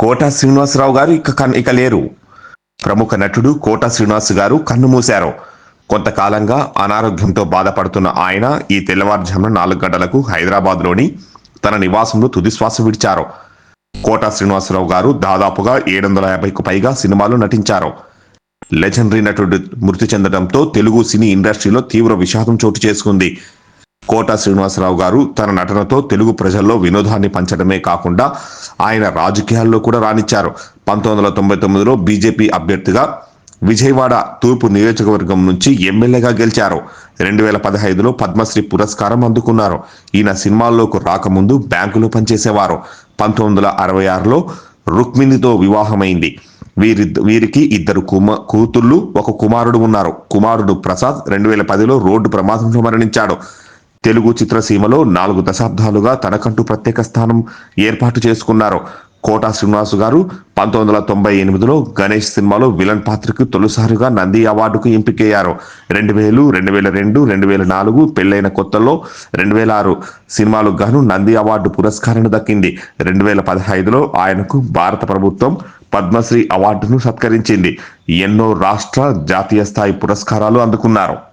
కోట శ్రీనివాసరావు గారు ఇక కన్- ఇక లేరు. ప్రముఖ నటుడు కోట శ్రీనివాస్ గారు కన్నుమూశారు కొంతకాలంగా అనారోగ్యంతో బాధపడుతున్న ఆయన ఈ తెల్లవారుజామున నాలుగు గంటలకు హైదరాబాద్లోని తన నివాసంలో తుదిశ్వాస విడిచారు. కోట శ్రీనివాసరావు గారు దాదాపుగా ఏడు వందల యాభైకు పైగా సినిమాలు నటించారు. లెజెండరీ నటుడు మృతి చెందడంతో తెలుగు సినీ ఇండస్ట్రీలో తీవ్ర విషాదం చోటు చేసుకుంది. కోట శ్రీనివాసరావు గారు తన నటనతో తెలుగు ప్రజల్లో వినోదాన్ని పంచడమే కాకుండా ఆయన రాజకీయాల్లో కూడా రాణించారు. పంతొమ్మిది వందల తొంభై తొమ్మిదిలో బీజేపీ అభ్యర్థిగా విజయవాడ తూర్పు నియోజకవర్గం నుంచి ఎమ్మెల్యేగా గెలిచారు. రెండు వేల పదహైదులో పద్మశ్రీ పురస్కారం అందుకున్నారు. ఈయన సినిమాల్లోకి రాకముందు బ్యాంకులో పనిచేసేవారు. పంతొమ్మిది వందల అరవై ఆరులో రుక్మిణితో వివాహమైంది. వీరి వీరికి ఇద్దరు కుమ కూతుళ్ళు ఒక కుమారుడు ఉన్నారు. కుమారుడు ప్రసాద్ రెండు వేల పదిలో రోడ్డు ప్రమాదంలో మరణించాడు. తెలుగు చిత్రసీమలో నాలుగు దశాబ్దాలుగా తనకంటూ ప్రత్యేక స్థానం ఏర్పాటు చేసుకున్నారు. కోటా శ్రీనివాసు గారు పంతొమ్మిది వందల తొంభై ఎనిమిదిలో గణేష్ సినిమాలో విలన్ పాత్రకు తొలిసారిగా నంది అవార్డుకు ఎంపికయ్యారు. రెండు వేలు రెండు వేల రెండు రెండు వేల నాలుగు పెళ్ళైన కొత్తలో రెండు వేల ఆరు సినిమాలకు గాను నంది అవార్డు పురస్కారం దక్కింది. రెండు వేల పదహైదులో ఆయనకు భారత ప్రభుత్వం పద్మశ్రీ అవార్డును సత్కరించింది. ఎన్నో రాష్ట్ర జాతీయ స్థాయి పురస్కారాలు అందుకున్నారు.